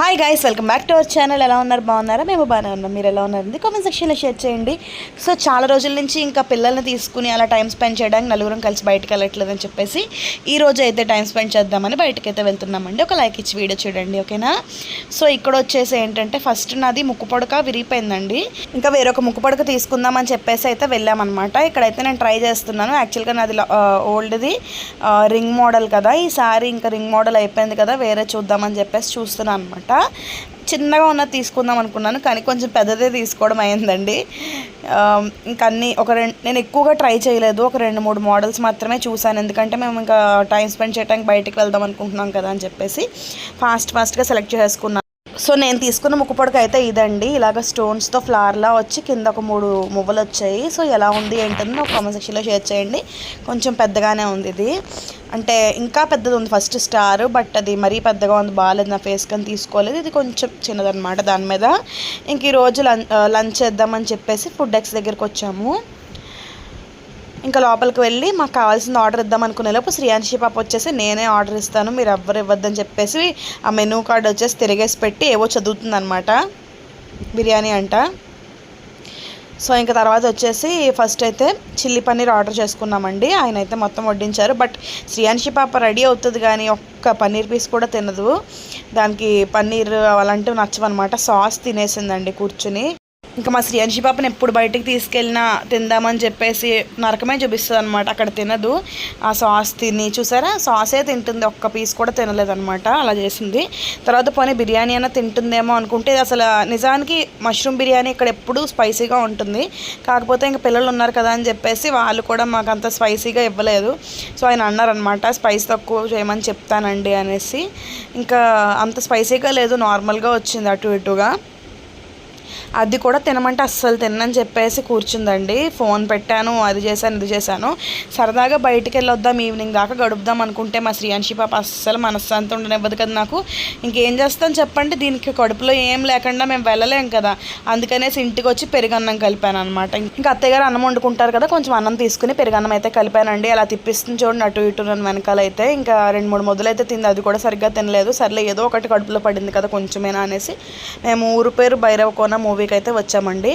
Hi guys welcome back to our channel ఎలా ఉన్నారు? బాగున్నారా? మేము బాగానే ఉన్నాం. మీరు ఎలా ఉన్నారండి కామెంట్ సెక్షన్లో షేర్ చేయండి. సో చాలా రోజుల నుంచి ఇంకా పిల్లల్ని తీసుకుని అలా టైం స్పెండ్ చేయడానికి నలుగురం కలిసి బయటకు వెళ్ళట్లేదని చెప్పేసి ఈ రోజు అయితే టైం స్పెండ్ చేద్దామని బయటకైతే వెళ్తున్నామండి. ఒక లైక్ ఇచ్చి వీడియో చూడండి ఓకేనా సో ఇక్కడ వచ్చేసి ఏంటంటే ఫస్ట్ నాది ముక్కు పొడక విరిగిపోయిందండి. ఇంకా వేరొక ముక్కు పొడక తీసుకుందామని చెప్పేసి అయితే వెళ్ళామన్నమాట. ఇక్కడైతే నేను ట్రై చేస్తున్నాను. యాక్చువల్గా నాది ఓల్డ్ది రింగ్ మోడల్ కదా. ఈసారి ఇంకా రింగ్ మోడల్ అయిపోయింది కదా. వేరే చూద్దామని చెప్పేసి చూస్తున్నాను అనమాట చిన్నగా ఉన్నది తీసుకుందాం అనుకున్నాను కానీ కొంచెం పెద్దదే తీసుకోవడం అయిందండి. ఆ, ఇంకా అన్ని ఒక రెండు నేను ఎక్కువగా ట్రై చేయలేదు. ఒక రెండు మూడు మోడల్స్ మాత్రమే చూశాను. ఎందుకంటే మేము ఇంకా టైం స్పెండ్ చేయడానికి బయటకు వెళ్దాం అనుకుంటున్నాం కదా అని చెప్పేసి ఫాస్ట్ ఫాస్ట్గా సెలెక్ట్ చేసుకున్నాను. సో నేను తీసుకున్న ముక్కుపొడక అయితే ఇదండి. ఇలాగ స్టోన్స్తో ఫ్లవర్లా వచ్చి కింద ఒక మూడు మువ్వలు వచ్చాయి. సో ఎలా ఉంది ఏంటని ఒక కామెంట్ సెక్షన్లో షేర్ చేయండి. కొంచెం పెద్దగానే ఉంది ఇది. అంటే ఇంకా పెద్దది ఉంది ఫస్ట్ స్టార్ బట్ అది మరీ పెద్దగా ఉంది బాగాలేదు నా ఫేస్ కానీ తీసుకోలేదు. ఇది కొంచెం చిన్నదనమాట దాని మీద. ఇంక ఈరోజు లంచ్ లంచ్ చేద్దామని చెప్పేసి ఫుడ్ ఎక్స్ దగ్గరికి వచ్చాము. ఇంకా లోపలికి వెళ్ళి మాకు కావాల్సిన ఆర్డర్ ఇద్దాం అనుకునే లోపు శ్రీయాంశి పాప వచ్చేసి నేనే ఆర్డర్ ఇస్తాను మీరు ఎవ్వరు ఇవ్వద్దని చెప్పేసి ఆ మెనూ కార్డ్ వచ్చేసి తిరిగేసి పెట్టి ఏవో చదువుతుంది అనమాట బిర్యానీ అంట. సో ఇంకా తర్వాత వచ్చేసి ఫస్ట్ అయితే చిల్లీ పన్నీర్ ఆర్డర్ చేసుకున్నామండి. ఆయన అయితే మొత్తం వడ్డించారు. బట్ శ్రీయాంశి పాప రెడీ అవుతుంది కానీ ఒక్క పన్నీర్ పీస్ కూడా తినదు. దానికి పన్నీర్ అలాంటివి నచ్చవన్నమాట. సాస్ తినేసిందండి కూర్చుని. ఇంకా మా శ్రీయాంశి పాపను ఎప్పుడు బయటికి తీసుకెళ్ళినా తిందామని చెప్పేసి నరకమే చూపిస్తుంది అనమాట అక్కడ తినదు. ఆ సాస్ తిని చూసారా? సాసే తింటుంది. ఒక్క పీస్ కూడా తినలేదనమాట అలా చేసింది. తర్వాత పోనీ బిర్యానీ అయినా తింటుందేమో అనుకుంటే అసలు నిజానికి మష్రూమ్ బిర్యానీ ఇక్కడ ఎప్పుడూ స్పైసీగా ఉంటుంది. కాకపోతే ఇంకా పిల్లలు ఉన్నారు కదా అని చెప్పేసి వాళ్ళు కూడా మాకు అంత స్పైసీగా ఇవ్వలేదు. సో ఆయన అన్నారనమాట స్పైస్ తక్కువ చేయమని చెప్తానండి అనేసి. ఇంకా అంత స్పైసీగా లేదు. నార్మల్గా వచ్చింది అటు ఇటుగా. అది కూడా తినమంటే అస్సలు తినని చెప్పేసి కూర్చుందండి. ఫోన్ పెట్టాను అది చేశాను ఇది చేశాను. సరదాగా బయటికి వెళ్ళొద్దాం ఈవినింగ్ దాకా గడుపుదాం అనుకుంటే మా శ్రీయాంశి పాప అస్సలు మనశ్శాంతి ఉండనివ్వదు కదా నాకు. ఇంకేం చేస్తాను చెప్పండి దీనికి కడుపులో ఏం లేకుండా మేము వెళ్ళలేం కదా. అందుకనేసి ఇంటికి వచ్చి పెరుగన్నం కలిపాను అనమాట ఇంకా అత్తయ్య గారు అన్నం వండుకుంటారు కదా కొంచెం అన్నం తీసుకుని పెరుగన్నం అయితే కలిపానండి. అలా తిప్పిస్తుంది చూడండి అటు ఇటు నన్ను వెనకాల అయితే ఇంకా రెండు మూడు మొదలైతే తింది అది కూడా సరిగ్గా తినలేదు. సర్లే ఏదో ఒకటి కడుపులో పడింది కదా కొంచెమేనా అనేసి. మేము ఊరు పేరు భైరవ కోన మూవీకి అయితే వచ్చామండి.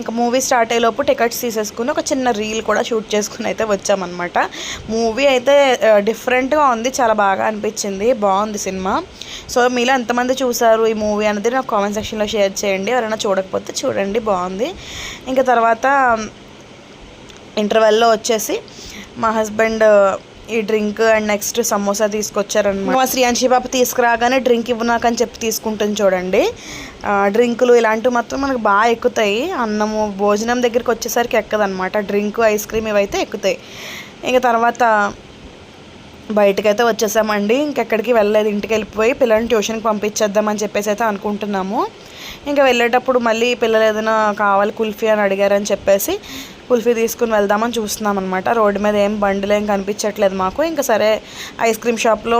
ఇంకా మూవీ స్టార్ట్ అయ్యేలోపు టికెట్స్ తీసేసుకుని ఒక చిన్న రీల్ కూడా షూట్ చేసుకుని అయితే వచ్చామన్నమాట. మూవీ అయితే డిఫరెంట్గా ఉంది చాలా బాగా అనిపించింది బాగుంది సినిమా. సో మీలో ఎంతమంది చూసారు ఈ మూవీ అనేది నాకు కామెంట్ సెక్షన్లో షేర్ చేయండి. ఎవరైనా చూడకపోతే చూడండి బాగుంది. ఇంకా తర్వాత ఇంటర్వెల్లో వచ్చేసి మా హస్బెండ్ ఈ డ్రింక్ అండ్ నెక్స్ట్ సమోసా తీసుకొచ్చారనమాట మా శ్రీయాంశి పాప తీసుకురాగానే డ్రింక్ ఇవ్వు అని చెప్పి తీసుకుంటుంది చూడండి. డ్రింకులు ఇలాంటివి మాత్రం మనకు బాగా ఎక్కుతాయి. అన్నము భోజనం దగ్గరికి వచ్చేసరికి ఎక్కదనమాట డ్రింక్ ఐస్ క్రీమ్ ఇవైతే ఎక్కుతాయి. ఇంకా తర్వాత బయటకైతే వచ్చేసామండి. ఇంకెక్కడికి వెళ్ళలేదు. ఇంటికి వెళ్ళిపోయి పిల్లల్ని ట్యూషన్కి పంపించేద్దామని చెప్పేసి అయితే అనుకుంటున్నాము. ఇంకా వెళ్ళేటప్పుడు మళ్ళీ పిల్లలు ఏదైనా కావాలి కుల్ఫీ అని అడిగారని చెప్పేసి కుల్ఫీ తీసుకుని వెళ్దామని చూస్తున్నాం అనమాట రోడ్డు మీద ఏం బండ్లు ఏం కనిపించట్లేదు మాకు. ఇంకా సరే ఐస్ క్రీమ్ షాప్లో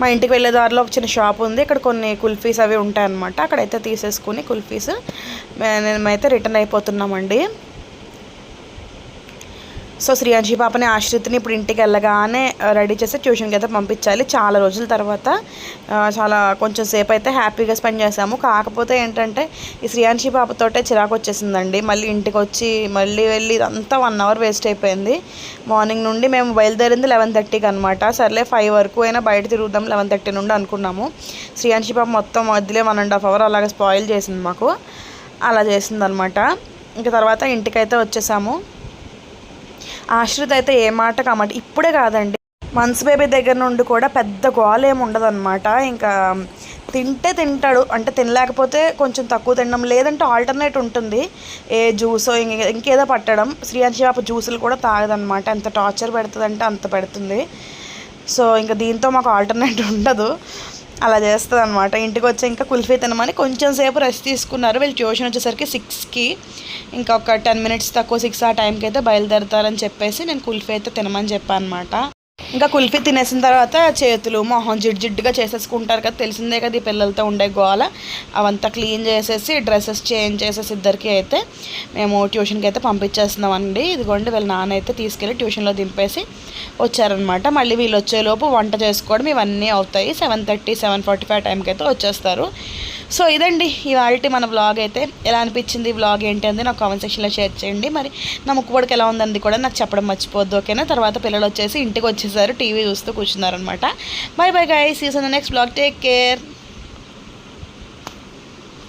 మా ఇంటికి వెళ్ళే దారిలో ఒక చిన్న షాప్ ఉంది. ఇక్కడ కొన్ని కుల్ఫీస్ అవి ఉంటాయన్నమాట. అక్కడైతే తీసేసుకుని కుల్ఫీస్ మేమైతే రిటర్న్ అయిపోతున్నామండి. సో శ్రీయాంశి పాపని ఆశ్రిత్ని ఇప్పుడు ఇంటికి వెళ్ళగానే రెడీ చేసి ట్యూషన్కి అయితే పంపించాలి. చాలా రోజుల తర్వాత చాలా కొంచెం సేపు అయితే హ్యాపీగా స్పెండ్ చేసాము కాకపోతే ఏంటంటే ఈ శ్రీయాంశి పాపతోటే చిరాకు వచ్చేసిందండి. మళ్ళీ ఇంటికి వచ్చి మళ్ళీ వెళ్ళి ఇదంతా వన్ అవర్ వేస్ట్ అయిపోయింది. మార్నింగ్ నుండి మేము బయలుదేరింది లెవెన్ థర్టీకి అనమాట సర్లే ఫైవ్ వరకు అయినా బయట తిరుగుదాం లెవెన్ థర్టీ నుండి అనుకున్నాము. శ్రీయాంశి పాప మొత్తం మధ్యలో వన్ అండ్ హాఫ్ అవర్ అలాగే స్పాయిల్ చేసింది మాకు. అలా చేసిందనమాట ఇంకా తర్వాత ఇంటికైతే వచ్చేసాము. ఆశ్రిత్ అయితే ఏ మాట కామాట? ఇప్పుడే కాదండి. మన్స్ బేబీ దగ్గర నుండి కూడా పెద్ద గోల ఏమి ఉండదన్నమాట. ఇంకా తింటే తింటాడు. అంటే తినలేకపోతే కొంచెం తక్కువ తినడం లేదంటే ఆల్టర్నేట్ ఉంటుంది. ఏ జ్యూసో ఇంకేదో పట్టడం. శ్రీయాంశి పాప జ్యూసులు కూడా తాగదనమాట ఎంత టార్చర్ పెడుతుందంటే అంత పెడుతుంది. సో ఇంకా దీంతో మాకు ఆల్టర్నేట్ ఉండదు. అలా చేస్తుంది అనమాట ఇంటికి వచ్చి ఇంకా కుల్ఫీ తినమని కొంచెం సేపు రెస్ట్ తీసుకున్నారు. వీళ్ళు ట్యూషన్ వచ్చేసరికి సిక్స్కి ఇంకా ఒక టెన్ మినిట్స్ తక్కువ సిక్స్ ఆ టైంకి అయితే బయలుదేరుతారని చెప్పేసి నేను కుల్ఫీ అయితే తినమని చెప్పాను అనమాట ఇంకా కుల్ఫీ తినేసిన తర్వాత చేతులు మొహం జిడ్డు జిడ్డుగా చేసేసుకుంటారు కదా తెలిసిందే కదా ఈ పిల్లలతో ఉండే గోల. అవంతా క్లీన్ చేసేసి డ్రెస్సెస్ చేంజ్ చేసేసి ఇద్దరికి అయితే మేము ట్యూషన్కి అయితే పంపించేస్తున్నామండి. ఇదిగోండి వీళ్ళ నాన్న అయితే తీసుకెళ్ళి ట్యూషన్లో దింపేసి వచ్చారనమాట. మళ్ళీ వీళ్ళు వచ్చేలోపు వంట చేసుకోవడం ఇవన్నీ అవుతాయి. Seven thirty seven forty five టైంకి అయితే వచ్చేస్తారు. సో ఇదండి ఇవాళ మన వ్లాగ్ అయితే. ఎలా అనిపించింది వ్లాగ్ ఏంటి అని నాకు కామెంట్ సెక్షన్లో షేర్ చేయండి. మరి నా ముక్కుబడికి ఎలా ఉందంది కూడా నాకు చెప్పడం మర్చిపోద్దు ఓకేనా తర్వాత పిల్లలు వచ్చేసి ఇంటికి వచ్చేసారు టీవీ చూస్తూ కూర్చున్నారనమాట bye bye guys season next blog take care